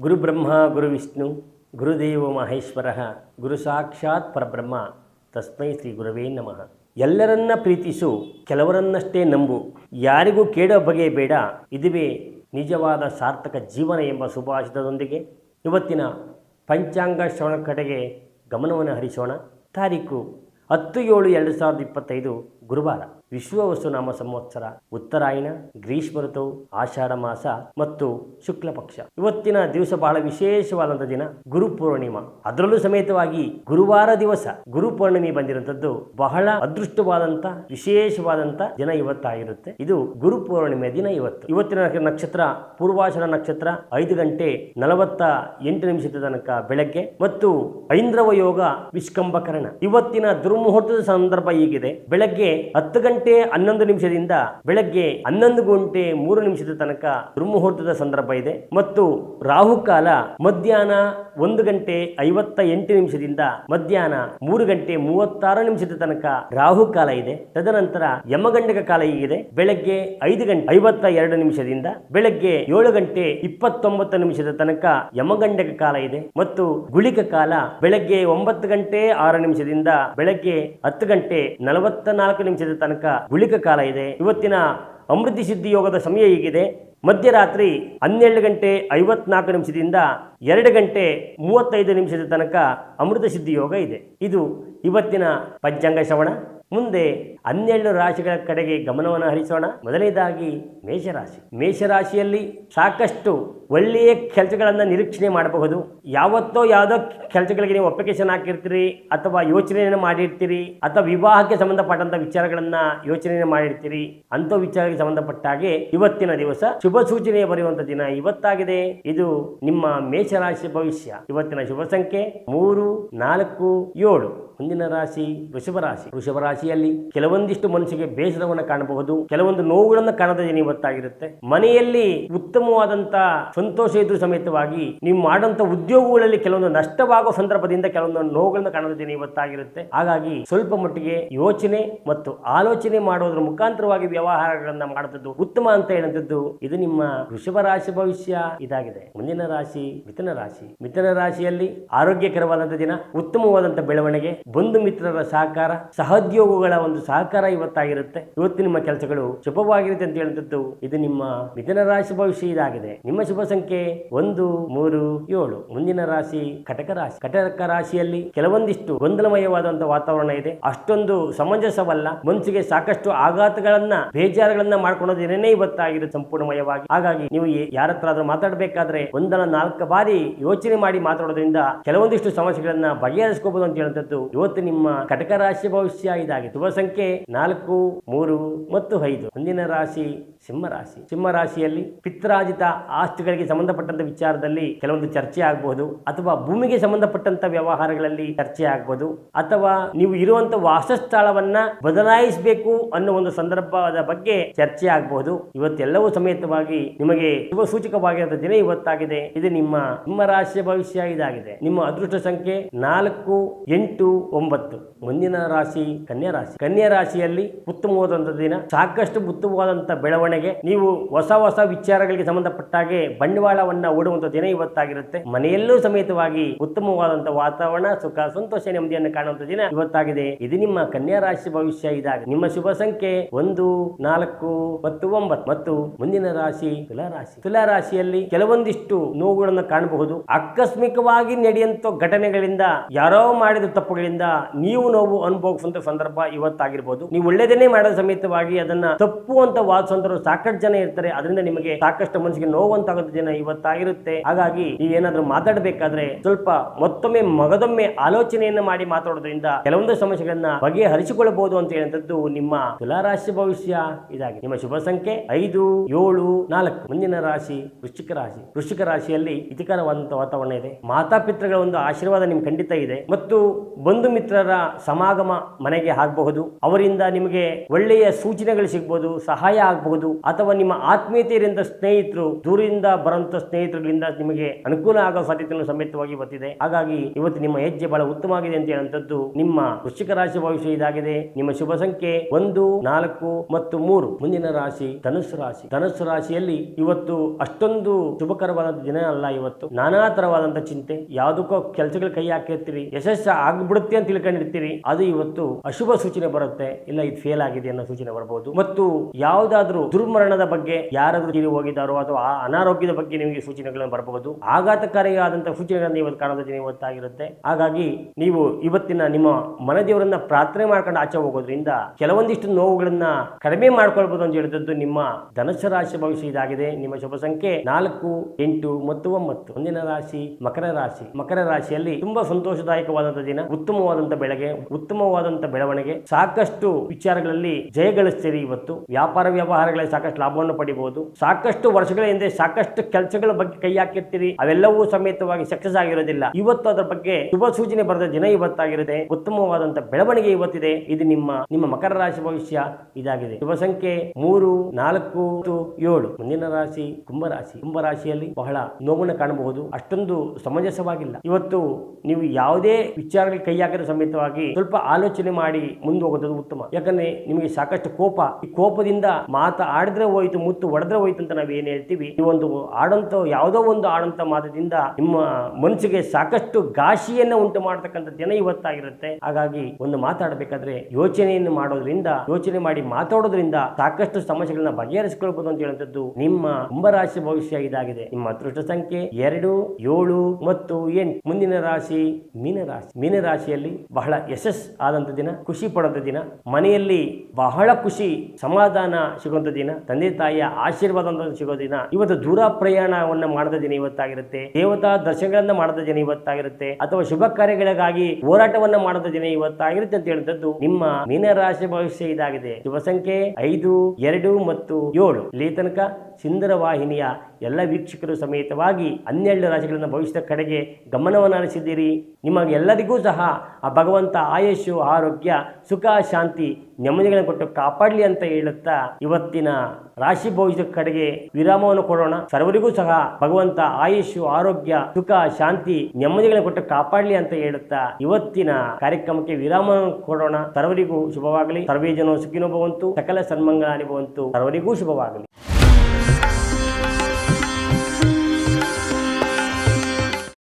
ಗುರುಬ್ರಹ್ಮ, ಗುರುವಿಷ್ಣು, ಗುರುದೇವ ಮಹೇಶ್ವರ, ಗುರು ಸಾಕ್ಷಾತ್ ಪರಬ್ರಹ್ಮ, ತಸ್ಮೈ ಶ್ರೀ ಗುರವೇ ನಮಃ. ಎಲ್ಲರನ್ನ ಪ್ರೀತಿಸು, ಕೆಲವರನ್ನಷ್ಟೇ ನಂಬು. ಯಾರಿಗೂ ಕೇಳೋ ಬಗೆ ಬೇಡ, ಇದುವೇ ನಿಜವಾದ ಸಾರ್ಥಕ ಜೀವನ ಎಂಬ ಸುಭಾಷಿತದೊಂದಿಗೆ ಇವತ್ತಿನ ಪಂಚಾಂಗ ಶ್ರವಣ ಕಡೆಗೆ ಗಮನವನ್ನು ಹರಿಸೋಣ. ತಾರೀಕು ಹತ್ತು ಏಳು ಎರಡು ಸಾವಿರದ ಇಪ್ಪತ್ತೈದು ಗುರುವಾರ ವಿಶ್ವ ವಸುನಾಮ ಸಂವತ್ಸರ ಉತ್ತರಾಯಣ, ಗ್ರೀಷ್ಮ ಋತು, ಆಷಾಢ ಮಾಸ ಮತ್ತು ಶುಕ್ಲ ಪಕ್ಷ. ಇವತ್ತಿನ ದಿವಸ ಬಹಳ ವಿಶೇಷವಾದಂಥ ದಿನ ಗುರು ಪೂರ್ಣಿಮಾ. ಅದರಲ್ಲೂ ಸಮೇತವಾಗಿ ಗುರುವಾರ ದಿವಸ ಗುರು ಪೂರ್ಣಿಮೆ ಬಂದಿರುವಂಥದ್ದು ಬಹಳ ಅದೃಷ್ಟವಾದಂಥ ವಿಶೇಷವಾದಂಥ ದಿನ ಇವತ್ತಾಗಿರುತ್ತೆ. ಇದು ಗುರು ಪೂರ್ಣಿಮೆ ದಿನ ಇವತ್ತು. ಇವತ್ತಿನ ನಕ್ಷತ್ರ, ಪೂರ್ವಾಷಾಢ ನಕ್ಷತ್ರ ಐದು ಗಂಟೆ ನಲವತ್ತ ಎಂಟು ನಿಮಿಷದ ತನಕ ಬೆಳಗ್ಗೆ ಮತ್ತು ಐಂದ್ರವ ಯೋಗ ವಿಷ್ಕಂಭಕರಣ. ಇವತ್ತಿನ ದುರ್ಮುಹೂರ್ತದ ಸಂದರ್ಭ ಹೀಗಿದೆ. ಬೆಳಗ್ಗೆ ಹತ್ತು ಗಂಟೆ ಹನ್ನೊಂದು ನಿಮಿಷದಿಂದ ಬೆಳಗ್ಗೆ ಹನ್ನೊಂದು ಗಂಟೆ ಮೂರು ನಿಮಿಷದ ತನಕ ದುರ್ಮುಹೂರ್ತದ ಸಂದರ್ಭ ಇದೆ. ಮತ್ತು ರಾಹುಕಾಲ ಮಧ್ಯಾಹ್ನ ಒಂದು ಗಂಟೆ ಐವತ್ತ ಎಂಟು ನಿಮಿಷದಿಂದ ಮಧ್ಯಾಹ್ನ ಮೂರು ಗಂಟೆ ಮೂವತ್ತಾರು ನಿಮಿಷದ ತನಕ ರಾಹುಕಾಲ ಇದೆ. ತದನಂತರ ಯಮಗಂಡಕ ಕಾಲ ಹೀಗಿದೆ. ಬೆಳಗ್ಗೆ ಐದು ಗಂಟೆ ಐವತ್ತ ಎರಡು ನಿಮಿಷದಿಂದ ಬೆಳಗ್ಗೆ ಏಳು ಗಂಟೆ ಇಪ್ಪತ್ತೊಂಬತ್ತು ನಿಮಿಷದ ತನಕ ಯಮಗಂಡಕ ಕಾಲ ಇದೆ. ಮತ್ತು ಗುಳಿಕ ಕಾಲ ಬೆಳಗ್ಗೆ ಒಂಬತ್ತು ಗಂಟೆ ಆರು ನಿಮಿಷದಿಂದ ಬೆಳಗ್ಗೆ ಹತ್ತು ಗಂಟೆ ನಲವತ್ತ ನಾಲ್ಕು ನಿಮಿಷದ ತನಕ ಗುಳಿಕ ಕಾಲ ಇದೆ. ಇವತ್ತಿನ ಅಮೃತಿ ಸಿದ್ಧಿ ಯೋಗದ ಸಮಯ ಹೀಗಿದೆ. ಮಧ್ಯರಾತ್ರಿ ಹನ್ನೆರಡು ಗಂಟೆ ಐವತ್ನಾಲ್ಕು ನಿಮಿಷದಿಂದ ಎರಡು ಗಂಟೆ ಮೂವತ್ತೈದು ನಿಮಿಷದ ತನಕ ಅಮೃತ ಸಿದ್ಧಿ ಯೋಗ ಇದೆ. ಇದು ಇವತ್ತಿನ ಪಂಚಾಂಗ ಶ್ರವಣ. ಮುಂದೆ ಹನ್ನೆರಡು ರಾಶಿಗಳ ಕಡೆಗೆ ಗಮನವನ್ನು ಹರಿಸೋಣ. ಮೊದಲನೇದಾಗಿ ಮೇಷರಾಶಿ. ಮೇಷರಾಶಿಯಲ್ಲಿ ಸಾಕಷ್ಟು ಒಳ್ಳೆಯ ಕೆಲಸಗಳನ್ನು ನಿರೀಕ್ಷಣೆ ಮಾಡಬಹುದು. ಯಾವತ್ತೋ ಯಾವುದೋ ಕೆಲಸಗಳಿಗೆ ನೀವು ಅಪ್ಲಿಕೇಶನ್ ಹಾಕಿರ್ತೀರಿ, ಅಥವಾ ಯೋಚನೆಯನ್ನು ಮಾಡಿರ್ತೀರಿ, ಅಥವಾ ವಿವಾಹಕ್ಕೆ ಸಂಬಂಧಪಟ್ಟಂತ ವಿಚಾರಗಳನ್ನ ಯೋಚನೆಯನ್ನು ಮಾಡಿರ್ತೀರಿ ಅಂತ ವಿಚಾರಕ್ಕೆ ಸಂಬಂಧಪಟ್ಟ ಹಾಗೆ ಇವತ್ತಿನ ದಿವಸ ಶುಭ ಸೂಚನೆ ದಿನ ಇವತ್ತಾಗಿದೆ. ಇದು ನಿಮ್ಮ ಮೇಷರಾಶಿ ಭವಿಷ್ಯ ಇವತ್ತಿನ ಶುಭ ಸಂಖ್ಯೆ ಮೂರು ನಾಲ್ಕು ಏಳು. ಮುಂದಿನ ರಾಶಿ ವೃಷಭ ರಾಶಿ. ವೃಷಭ ರಾಶಿಯಲ್ಲಿ ಕೆಲವೊಂದಿಷ್ಟು ಮನಸ್ಸಿಗೆ ಬೇಸರವನ್ನು ಕಾಣಬಹುದು. ಕೆಲವೊಂದು ನೋವುಗಳನ್ನು ಕಾಣದ ದಿನ ಇವತ್ತಾಗಿರುತ್ತೆ. ಮನೆಯಲ್ಲಿ ಉತ್ತಮವಾದಂತ ಸಂತೋಷ ಇದ್ರೂ ಸಮೇತವಾಗಿ ನೀವು ಮಾಡುವಂತ ಉದ್ಯೋಗಗಳಲ್ಲಿ ಕೆಲವೊಂದು ನಷ್ಟವಾಗುವ ಸಂದರ್ಭದಿಂದ ಕೆಲವೊಂದು ನೋವುಗಳನ್ನು ಕಾಣದ ದಿನ ಇವತ್ತಾಗಿರುತ್ತೆ. ಹಾಗಾಗಿ ಸ್ವಲ್ಪ ಮಟ್ಟಿಗೆ ಯೋಚನೆ ಮತ್ತು ಆಲೋಚನೆ ಮಾಡೋದ್ರ ಮುಖಾಂತರವಾಗಿ ವ್ಯವಹಾರಗಳನ್ನ ಮಾಡುತ್ತದೆ ಉತ್ತಮ ಅಂತ ಹೇಳಿದ್ದು ಇದು ನಿಮ್ಮ ವೃಷಭ ರಾಶಿ ಭವಿಷ್ಯ ಇದಾಗಿದೆ. ಮುಂದಿನ ರಾಶಿ ಮಿಥುನ ರಾಶಿ. ಮಿಥುನ ರಾಶಿಯಲ್ಲಿ ಆರೋಗ್ಯಕರವಾದಂತಹ ದಿನ ಉತ್ತಮವಾದಂತಹ ಬೆಳವಣಿಗೆ ಬಂಧು ಮಿತ್ರರ ಸಹಕಾರ, ಸಹೋದ್ಯೋಗಗಳ ಒಂದು ಸಹಕಾರ ಇವತ್ತಾಗಿರುತ್ತೆ. ಇವತ್ತು ನಿಮ್ಮ ಕೆಲಸಗಳು ಶುಭವಾಗಿರುತ್ತೆ ಅಂತ ಹೇಳಿದ್ದು ಇದು ನಿಮ್ಮ ಮಿಥುನ ರಾಶಿ ಭವಿಷ್ಯ ಇದಾಗಿದೆ ನಿಮ್ಮ ಶುಭ ಸಂಖ್ಯೆ ಒಂದು, ಮೂರು, ಏಳು. ಮುಂದಿನ ರಾಶಿ ಕಟಕ ರಾಶಿ. ಕಟಕ ರಾಶಿಯಲ್ಲಿ ಕೆಲವೊಂದಿಷ್ಟು ಗೊಂದಲಮಯವಾದಂತಹ ವಾತಾವರಣ ಇದೆ. ಅಷ್ಟೊಂದು ಸಮಂಜಸವಲ್ಲ. ಮನಸ್ಸಿಗೆ ಸಾಕಷ್ಟು ಆಘಾತಗಳನ್ನ, ಬೇಜಾರುಗಳನ್ನ ಮಾಡ್ಕೊಳ್ಳೋದು ಇವತ್ತಾಗಿರುತ್ತೆ ಸಂಪೂರ್ಣಮಯವಾಗಿ. ಹಾಗಾಗಿ ನೀವು ಯಾರ ಹತ್ರ ಆದ್ರೂ ಮಾತಾಡಬೇಕಾದ್ರೆ ಒಂದಲ್ಲ ನಾಲ್ಕು ಬಾರಿ ಯೋಚನೆ ಮಾಡಿ ಮಾತಾಡೋದ್ರಿಂದ ಕೆಲವೊಂದಿಷ್ಟು ಸಮಸ್ಯೆಗಳನ್ನ ಬಗೆಹರಿಸ್ಕೋಬಹುದು ಅಂತ ಹೇಳುವಂಥದ್ದು ಇವತ್ತು ನಿಮ್ಮ ಕಟಕ ರಾಶಿ ಭವಿಷ್ಯ ಇದಾಗಿದೆ ಶುಭ ಸಂಖ್ಯೆ ನಾಲ್ಕು, ಮೂರು ಮತ್ತು ಐದು. ಮುಂದಿನ ರಾಶಿ ಸಿಂಹ ರಾಶಿ. ಸಿಂಹ ರಾಶಿಯಲ್ಲಿ ಪಿತ್ರಾಜಿತ ಆಸ್ತಿಗಳಿಗೆ ಸಂಬಂಧಪಟ್ಟಂತ ವಿಚಾರದಲ್ಲಿ ಕೆಲವೊಂದು ಚರ್ಚೆ ಆಗಬಹುದು ಅಥವಾ ಭೂಮಿಗೆ ಸಂಬಂಧಪಟ್ಟಂತ ವ್ಯವಹಾರಗಳಲ್ಲಿ ಚರ್ಚೆ ಆಗಬಹುದು ಅಥವಾ ನೀವು ಇರುವಂತ ವಾಸಸ್ಥಳವನ್ನ ಬದಲಾಯಿಸಬೇಕು ಅನ್ನೋ ಒಂದು ಸಂದರ್ಭದ ಬಗ್ಗೆ ಚರ್ಚೆ ಆಗಬಹುದು ಇವತ್ತೆಲ್ಲವೂ ಸಮೇತವಾಗಿ ನಿಮಗೆ ಶುಭ ಸೂಚಕವಾಗಿರುವ ದಿನ ಇವತ್ತಾಗಿದೆ. ಇದು ನಿಮ್ಮ ಸಿಂಹ ರಾಶಿಯ ಭವಿಷ್ಯ ಇದಾಗಿದೆ. ನಿಮ್ಮ ಅದೃಷ್ಟ ಸಂಖ್ಯೆ ನಾಲ್ಕು, ಎಂಟು ಒಂಬತ್ತು. ಮುಂದಿನ ರಾಶಿ ಕನ್ಯಾ ರಾಶಿ. ಕನ್ಯಾ ರಾಶಿಯಲ್ಲಿ ಉತ್ತಮವಾದಂಥ ದಿನ ಸಾಕಷ್ಟು ಉತ್ತಮವಾದಂಥ ಬೆಳವಣಿಗೆ, ನೀವು ಹೊಸ ಹೊಸ ವಿಚಾರಗಳಿಗೆ ಸಂಬಂಧಪಟ್ಟ ಹಾಗೆ ಬಂಡವಾಳವನ್ನ ಓಡುವಂಥ ದಿನ ಇವತ್ತಾಗಿರುತ್ತೆ. ಮನೆಯಲ್ಲೂ ಸಮೇತವಾಗಿ ಉತ್ತಮವಾದಂಥ ವಾತಾವರಣ, ಸುಖ, ಸಂತೋಷ, ನೆಮ್ಮದಿಯನ್ನು ಕಾಣುವಂತ ದಿನ ಇವತ್ತಾಗಿದೆ. ಇದು ನಿಮ್ಮ ಕನ್ಯಾ ರಾಶಿ ಭವಿಷ್ಯ ಇದಾಗ ನಿಮ್ಮ ಶುಭ ಸಂಖ್ಯೆ ಒಂದು, ನಾಲ್ಕು, ಮತ್ತು ಒಂಬತ್ತು. ಮತ್ತು ಮುಂದಿನ ರಾಶಿ ತುಲಾ ರಾಶಿ. ತುಲಾ ರಾಶಿಯಲ್ಲಿ ಕೆಲವೊಂದಿಷ್ಟು ನೋವುಗಳನ್ನು ಕಾಣಬಹುದು. ಆಕಸ್ಮಿಕವಾಗಿ ನಡೆಯುವಂತ ಘಟನೆಗಳಿಂದ ಯಾರೋ ಮಾಡಿದ ತಪ್ಪುಗಳಿಂದ ನೀವು ನೋವು ಅನುಭವಿಸುವಂತ ಸಂದರ್ಭ ಇವತ್ತಾಗಿರ್ಬೋದು. ನೀವು ಒಳ್ಳೆಯದನ್ನೇ ಮಾಡಿದ ಸಮೇತವಾಗಿ ಅದನ್ನ ತಪ್ಪು ಅಂತ ವಾದಿಸುವಂತರು ಸಾಕಷ್ಟು ಜನ ಇರ್ತಾರೆ. ಅದರಿಂದ ನಿಮಗೆ ಸಾಕಷ್ಟು ಮನಸ್ಸಿಗೆ ನೋವಂತಾಗೋದು ಜನ ಇವತ್ತಾಗಿರುತ್ತೆ. ಹಾಗಾಗಿ ನೀವೇನಾದ್ರೂ ಮಾತಾಡಬೇಕಾದ್ರೆ ಸ್ವಲ್ಪ ಮತ್ತೊಮ್ಮೆ ಮಗದೊಮ್ಮೆ ಆಲೋಚನೆಯನ್ನ ಮಾಡಿ ಮಾತಾಡೋದ್ರಿಂದ ಕೆಲವೊಂದು ಸಮಸ್ಯೆಗಳನ್ನ ಬಗೆಹರಿಸಿಕೊಳ್ಳಬಹುದು ಅಂತ ಹೇಳಿದ್ದು ನಿಮ್ಮ ತುಲಾರಾಶಿ ಭವಿಷ್ಯ ಇದಾಗಿದೆ ನಿಮ್ಮ ಶುಭ ಸಂಖ್ಯೆ ಐದು, ಏಳು, ನಾಲ್ಕು. ಮುಂದಿನ ರಾಶಿ ವೃಶ್ಚಿಕ ರಾಶಿ. ವೃಶ್ಚಿಕ ರಾಶಿಯಲ್ಲಿ ಹಿತಕರವಾದಂತಹ ವಾತಾವರಣ ಇದೆ. ಮಾತಾಪಿತೃಗಳ ಒಂದು ಆಶೀರ್ವಾದ ನಿಮ್ಗೆ ಖಂಡಿತ ಇದೆ. ಮತ್ತು ಬಂಧು ಮಿತ್ರರ ಸಮಾಗಮ ಮನೆಗೆ ಆಗಬಹುದು. ಅವರಿಂದ ನಿಮಗೆ ಒಳ್ಳೆಯ ಸೂಚನೆಗಳು ಸಿಗಬಹುದು ಸಹಾಯ ಆಗಬಹುದು, ಅಥವಾ ನಿಮ್ಮ ಆತ್ಮೀಯತೆಯರಿಂದ ಸ್ನೇಹಿತರು, ದೂರದಿಂದ ಬರುವಂತ ಸ್ನೇಹಿತರುಗಳಿಂದ ನಿಮಗೆ ಅನುಕೂಲ ಆಗೋ ಸಾಧ್ಯತೆಯನ್ನು ಸಮೇತವಾಗಿ ಬರ್ತಿದೆ. ಹಾಗಾಗಿ ಇವತ್ತು ನಿಮ್ಮ ಹೆಜ್ಜೆ ಬಹಳ ಉತ್ತಮವಾಗಿದೆ ಅಂತ ಹೇಳುವಂತದ್ದು ನಿಮ್ಮ ವೃಶ್ಚಿಕ ರಾಶಿ ಭವಿಷ್ಯ ಇದಾಗಿದೆ. ನಿಮ್ಮ ಶುಭ ಸಂಖ್ಯೆ ಒಂದು, ನಾಲ್ಕು ಮತ್ತು ಮೂರು. ಮುಂದಿನ ರಾಶಿ ಧನುಸ್ಸು ರಾಶಿ. ಧನುಸ್ಸು ರಾಶಿಯಲ್ಲಿ ಇವತ್ತು ಅಷ್ಟೊಂದು ಶುಭಕರವಾದ ದಿನ ಅಲ್ಲ ಇವತ್ತು. ನಾನಾ ತರವಾದಂತಹ ಚಿಂತೆ. ಯಾವುದಕ್ಕೋ ಕೆಲಸಗಳು ಕೈ ಹಾಕಿರ್ತೀರಿ ಯಶಸ್ಸು ಆಗ್ಬಿಡುತ್ತೆ. ಅಂತ ತಿಳ್ಕೊಂಡಿರ್ತೀರಿ, ಅದು ಇವತ್ತು ಅಶುಭ ಸೂಚನೆ ಬರುತ್ತೆ, ಇಲ್ಲ ಇದು ಫೇಲ್ ಆಗಿದೆ ಅನ್ನೋ ಸೂಚನೆ ಬರಬಹುದು ಮತ್ತು ಯಾವುದಾದ್ರೂ ದುರ್ಮರಣದ ಬಗ್ಗೆ ಯಾರಾದ್ರೂ ತೀರಿ ಹೋಗಿದ್ದಾರೋ ಅಥವಾ ಆ ಅನಾರೋಗ್ಯದ ಬಗ್ಗೆ ನಿಮಗೆ ಸೂಚನೆಗಳನ್ನು ಬರಬಹುದು ಆಘಾತಕಾರಿಯಾದಂತಹ ಸೂಚನೆಗಳನ್ನು ಇವತ್ತು ಕಾಣೋದಕ್ಕೆ ಇವತ್ತಾಗಿರುತ್ತೆ ಹಾಗಾಗಿ ನೀವು ಇವತ್ತಿನ ನಿಮ್ಮ ಮನದೇವರನ್ನ ಪ್ರಾರ್ಥನೆ ಮಾಡ್ಕೊಂಡು ಆಚೆ ಹೋಗೋದ್ರಿಂದ ಕೆಲವೊಂದಿಷ್ಟು ನೋವುಗಳನ್ನ ಕಡಿಮೆ ಮಾಡ್ಕೊಳ್ಬಹುದು ಅಂತ ಹೇಳಿದದ್ದು ನಿಮ್ಮ ಧನುಸ್ಸು ರಾಶಿ ಭವಿಷ್ಯ ಇದಾಗಿದೆ. ನಿಮ್ಮ ಶುಭ ಸಂಖ್ಯೆ ನಾಲ್ಕು, ಎಂಟು, ಮತ್ತು ಒಂಬತ್ತು. ಮುಂದಿನ ರಾಶಿ ಮಕರ ರಾಶಿ. ಮಕರ ರಾಶಿಯಲ್ಲಿ ತುಂಬಾ ಸಂತೋಷದಾಯಕವಾದಂತಹ ದಿನ. ಉತ್ತಮವಾದಂತಹ ಬೆಳೆಗೆ ಉತ್ತಮವಾದಂಥ ಬೆಳವಣಿಗೆ, ಸಾಕಷ್ಟು ವಿಚಾರಗಳಲ್ಲಿ ಜಯಗಳಿಸ್ತೀರಿ ಇವತ್ತು. ವ್ಯಾಪಾರ ವ್ಯವಹಾರಗಳಲ್ಲಿ ಸಾಕಷ್ಟು ಲಾಭವನ್ನು ಪಡಿಬಹುದು. ಸಾಕಷ್ಟು ವರ್ಷಗಳ ಹಿಂದೆ ಸಾಕಷ್ಟು ಕೆಲಸಗಳ ಬಗ್ಗೆ ಕೈ ಹಾಕಿರ್ತೀರಿ. ಅವೆಲ್ಲವೂ ಸಮೇತವಾಗಿ ಸಕ್ಸಸ್ ಆಗಿರೋದಿಲ್ಲ. ಇವತ್ತು ಅದರ ಬಗ್ಗೆ ಶುಭ ಸೂಚನೆ ಬರೆದ ದಿನ ಇವತ್ತಾಗಿರದೆ ಉತ್ತಮವಾದಂತಹ ಬೆಳವಣಿಗೆ ಇವತ್ತಿದೆ. ಇದು ನಿಮ್ಮ ನಿಮ್ಮ ಮಕರ ರಾಶಿ ಭವಿಷ್ಯ ಇದಾಗಿದೆ. ಶುಭ ಸಂಖ್ಯೆ ಮೂರು, ನಾಲ್ಕು ಏಳು. ಮುಂದಿನ ರಾಶಿ ಕುಂಭರಾಶಿ ಕುಂಭರಾಶಿಯಲ್ಲಿ ಬಹಳ ನೋವನ್ನು ಕಾಣಬಹುದು. ಅಷ್ಟೊಂದು ಸಮಂಜಸವಾಗಿಲ್ಲ. ಇವತ್ತು ನೀವು ಯಾವುದೇ ವಿಚಾರಗಳಿಗೆ ಕೈ ಹಾಕಿದ ಸಮೇತವಾಗಿ ಸ್ವಲ್ಪ ಆಲೋಚನೆ ಮಾಡಿ ಮುಂದೆ ಹೋಗೋದು ಉತ್ತಮ. ಯಾಕಂದ್ರೆ ನಿಮಗೆ ಸಾಕಷ್ಟು ಕೋಪ. ಈ ಕೋಪದಿಂದ ಮಾತ ಆಡಿದ್ರೆ ಹೋಯ್ತು, ಮುತ್ತು ಒಡೆದ್ರೆ ಹೋಯ್ತು ಅಂತ ನಾವು ಏನ್ ಹೇಳ್ತೀವಿ? ಈ ಒಂದು ಆಡಂತ, ಯಾವುದೋ ಒಂದು ಆಡಂತ ಮಾತದಿಂದ ನಿಮ್ಮ ಮನಸ್ಸಿಗೆ ಸಾಕಷ್ಟು ಗಾಶಿಯನ್ನ ಉಂಟು ಮಾಡತಕ್ಕಂತ ದಿನ ಇವತ್ತಾಗಿರುತ್ತೆ. ಹಾಗಾಗಿ ಒಂದು ಮಾತಾಡಬೇಕಾದ್ರೆ ಯೋಚನೆಯನ್ನು ಮಾಡೋದ್ರಿಂದ, ಯೋಚನೆ ಮಾಡಿ ಮಾತಾಡೋದ್ರಿಂದ ಸಾಕಷ್ಟು ಸಮಸ್ಯೆಗಳನ್ನ ಬಗೆಹರಿಸಿಕೊಳ್ಬಹುದು ಅಂತ ಹೇಳುವಂಥದ್ದು ನಿಮ್ಮ ಕುಂಭರಾಶಿ ಭವಿಷ್ಯ ಇದಾಗಿದೆ. ನಿಮ್ಮ ಅದೃಷ್ಟ ಸಂಖ್ಯೆ ಎರಡು, ಏಳು ಮತ್ತು ಎಂಟು. ಮುಂದಿನ ರಾಶಿ ಮೀನರಾಶಿ. ಮೀನರಾಶಿಯಲ್ಲಿ ಬಹಳ ಯಶಸ್ ಆದಂತ ದಿನ, ಖುಷಿ ದಿನ, ಮನೆಯಲ್ಲಿ ಬಹಳ ಖುಷಿ, ಸಮಾಧಾನ ಸಿಗುವಂಥ ದಿನ, ತಂದೆ ತಾಯಿಯ ಆಶೀರ್ವಾದ ಸಿಗೋ ದಿನ, ಇವತ್ತು ದೂರ ಪ್ರಯಾಣವನ್ನ ಮಾಡದ ದಿನ ಇವತ್ತಾಗಿರುತ್ತೆ, ದೇವತಾ ದರ್ಶನಗಳನ್ನ ಮಾಡದ ದಿನ ಇವತ್ತಾಗಿರುತ್ತೆ, ಅಥವಾ ಶುಭ ಕಾರ್ಯಗಳಿಗಾಗಿ ಹೋರಾಟವನ್ನ ಮಾಡದ ದಿನ ಇವತ್ತಾಗಿರುತ್ತೆ ಅಂತ ಹೇಳಿದದ್ದು ನಿಮ್ಮ ಮೀನರಾಶಿ ಭವಿಷ್ಯ ಇದಾಗಿದೆ. ಶುಭ ಸಂಖ್ಯೆ ಐದು, ಎರಡು ಮತ್ತು ಏಳು. ಇಲ್ಲಿ ತನಕ ಸುಂದರ ವಾಹಿನಿಯ ಎಲ್ಲ ವೀಕ್ಷಕರು ಸಮೇತವಾಗಿ ಹನ್ನೆರಡು ರಾಶಿಗಳನ್ನ ಭವಿಷ್ಯದ ಕಡೆಗೆ ಗಮನವನ್ನು ಹರಿಸಿದ್ದೀರಿ. ನಿಮಗೆ ಎಲ್ಲರಿಗೂ ಸಹ ಆ ಭಗವಂತ ಆಯಸ್ಸು, ಆರೋಗ್ಯ, ಸುಖ, ಶಾಂತಿ ನೆಮ್ಮದಿಗಳನ್ನು ಕೊಟ್ಟು ಕಾಪಾಡಲಿ ಅಂತ ಹೇಳುತ್ತಾ ಇವತ್ತಿನ ರಾಶಿ ಭವಿಷ್ಯದ ಕಡೆಗೆ ವಿರಾಮವನ್ನು ಕೊಡೋಣ. ಸರ್ವರಿಗೂ ಸಹ ಭಗವಂತ ಆಯುಷು ಆರೋಗ್ಯ, ಸುಖ, ಶಾಂತಿ ನೆಮ್ಮದಿಗಳನ್ನು ಕೊಟ್ಟು ಕಾಪಾಡಲಿ ಅಂತ ಹೇಳುತ್ತಾ ಇವತ್ತಿನ ಕಾರ್ಯಕ್ರಮಕ್ಕೆ ವಿರಾಮವನ್ನು ಕೊಡೋಣ. ಸರ್ವರಿಗೂ ಶುಭವಾಗಲಿ. ಸರ್ವೇ ಜನ ಸುಖಿನೋ ಭವಂತು. ಸಕಲ ಸನ್ಮಂಗಲಾನಿ ಭವಂತು. ಸರ್ವರಿಗೂ ಶುಭವಾಗಲಿ.